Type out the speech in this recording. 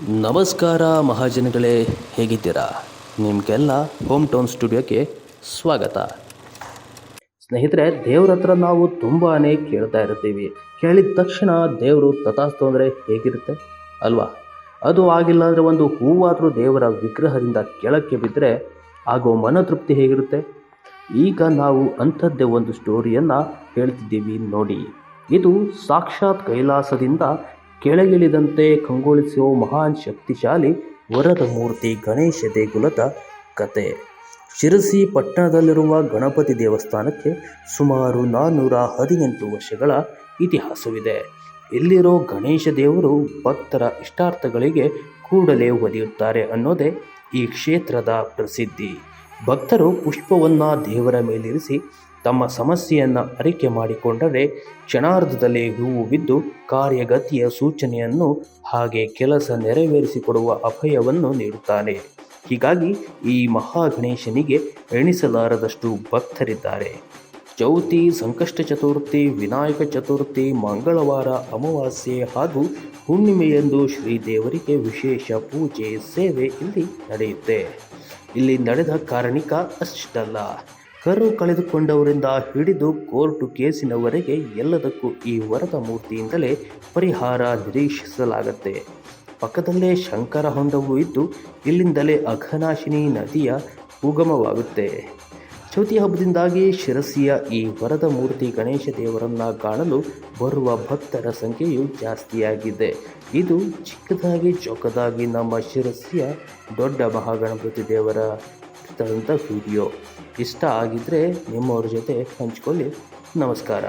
ನಮಸ್ಕಾರ ಮಹಾಜನಗಳೇ, ಹೇಗಿದ್ದೀರಾ? ನಿಮಗೆಲ್ಲ ಹೋಮ್ ಟೌನ್ ಸ್ಟುಡಿಯೋಕ್ಕೆ ಸ್ವಾಗತ. ಸ್ನೇಹಿತರೆ, ದೇವ್ರ ಹತ್ರ ನಾವು ತುಂಬಾ ಕೇಳ್ತಾ ಇರ್ತೀವಿ. ಕೇಳಿದ ತಕ್ಷಣ ದೇವರು ತಥಾಸ್ತು ಅಂದರೆ ಹೇಗಿರುತ್ತೆ? ಅಲ್ವಾ? ಅದು ಆಗಿಲ್ಲ ಅಂದರೆ ಒಂದು ಹೂವಾದರೂ ದೇವರ ವಿಗ್ರಹದಿಂದ ಕೆಳಕ್ಕೆ ಬಿದ್ದರೆ ಆಗೋ ಮನತೃಪ್ತಿ ಹೇಗಿರುತ್ತೆ? ಈಗ ನಾವು ಅಂಥದ್ದೇ ಒಂದು ಸ್ಟೋರಿಯನ್ನು ಹೇಳ್ತಿದ್ದೀವಿ ನೋಡಿ. ಇದು ಸಾಕ್ಷಾತ್ ಕೈಲಾಸದಿಂದ ಕೆಳಗಿಳಿದಂತೆ ಕಂಗೊಳಿಸುವ ಮಹಾನ್ ಶಕ್ತಿಶಾಲಿ ವರದ ಮೂರ್ತಿ ಗಣೇಶ ದೇಗುಲದ ಕತೆ. ಶಿರಸಿ ಪಟ್ಟಣದಲ್ಲಿರುವ ಗಣಪತಿ ದೇವಸ್ಥಾನಕ್ಕೆ ಸುಮಾರು ನಾನ್ನೂರ ಹದಿನೆಂಟು ವರ್ಷಗಳ ಇತಿಹಾಸವಿದೆ. ಇಲ್ಲಿರೋ ಗಣೇಶ ದೇವರು ಭಕ್ತರ ಇಷ್ಟಾರ್ಥಗಳಿಗೆ ಕೂಡಲೇ ಒಲಿಯುತ್ತಾರೆ ಅನ್ನೋದೇ ಈ ಕ್ಷೇತ್ರದ ಪ್ರಸಿದ್ಧಿ. ಭಕ್ತರು ಪುಷ್ಪವನ್ನು ದೇವರ ಮೇಲಿರಿಸಿ ತಮ್ಮ ಸಮಸ್ಯೆಯನ್ನು ಅರಿಕೆ ಮಾಡಿಕೊಂಡರೆ ಕ್ಷಣಾರ್ಧದಲ್ಲಿ ಹೂವು ಬಿದ್ದು ಕಾರ್ಯಗತಿಯ ಸೂಚನೆಯನ್ನು ಹಾಗೆ ಕೆಲಸ ನೆರವೇರಿಸಿಕೊಡುವ ಅಭಯವನ್ನು ನೀಡುತ್ತಾನೆ. ಹೀಗಾಗಿ ಈ ಮಹಾಗಣೇಶನಿಗೆ ಎಣಿಸಲಾರದಷ್ಟು ಭಕ್ತರಿದ್ದಾರೆ. ಚೌತಿ ಸಂಕಷ್ಟ ಚತುರ್ಥಿ, ವಿನಾಯಕ ಚತುರ್ಥಿ, ಮಂಗಳವಾರ, ಅಮಾವಾಸ್ಯೆ ಹಾಗೂ ಹುಣ್ಣಿಮೆಯಂದು ಶ್ರೀದೇವರಿಗೆ ವಿಶೇಷ ಪೂಜೆ, ಸೇವೆ ಇಲ್ಲಿ ನಡೆಯುತ್ತೆ. ಇಲ್ಲಿ ನಡೆದ ಕಾರಣಿಕ ಅಷ್ಟಲ್ಲ ಕರು ಕಳೆದುಕೊಂಡವರಿಂದ ಹಿಡಿದು ಕೋರ್ಟು ಕೇಸಿನವರೆಗೆ ಎಲ್ಲದಕ್ಕೂ ಈ ವರದ ಮೂರ್ತಿಯಿಂದಲೇ ಪರಿಹಾರ ನಿರೀಕ್ಷಿಸಲಾಗತ್ತೆ. ಪಕ್ಕದಲ್ಲೇ ಶಂಕರ ಹೊಂಡವು ಇದ್ದು, ಇಲ್ಲಿಂದಲೇ ಅಘನಾಶಿನಿ ನದಿಯ ಉಗಮವಾಗುತ್ತೆ. ಚೌತಿ ಹಬ್ಬದಿಂದಾಗಿ ಶಿರಸಿಯ ಈ ವರದ ಮೂರ್ತಿ ಗಣೇಶ ದೇವರನ್ನ ಕಾಣಲು ಬರುವ ಭಕ್ತರ ಸಂಖ್ಯೆಯು ಜಾಸ್ತಿಯಾಗಿದೆ. ಇದು ಚಿಕ್ಕದಾಗಿ ಚೊಕ್ಕದಾಗಿ ನಮ್ಮ ಶಿರಸಿಯ ದೊಡ್ಡ ಮಹಾಗಣಪತಿ ದೇವರ ತಂದ ವಿಡಿಯೋ ಇಷ್ಟ ಆಗಿದ್ದರೆ ನಿಮ್ಮವ್ರ ಜೊತೆ ಹಂಚ್ಕೊಳ್ಳಿ. ನಮಸ್ಕಾರ.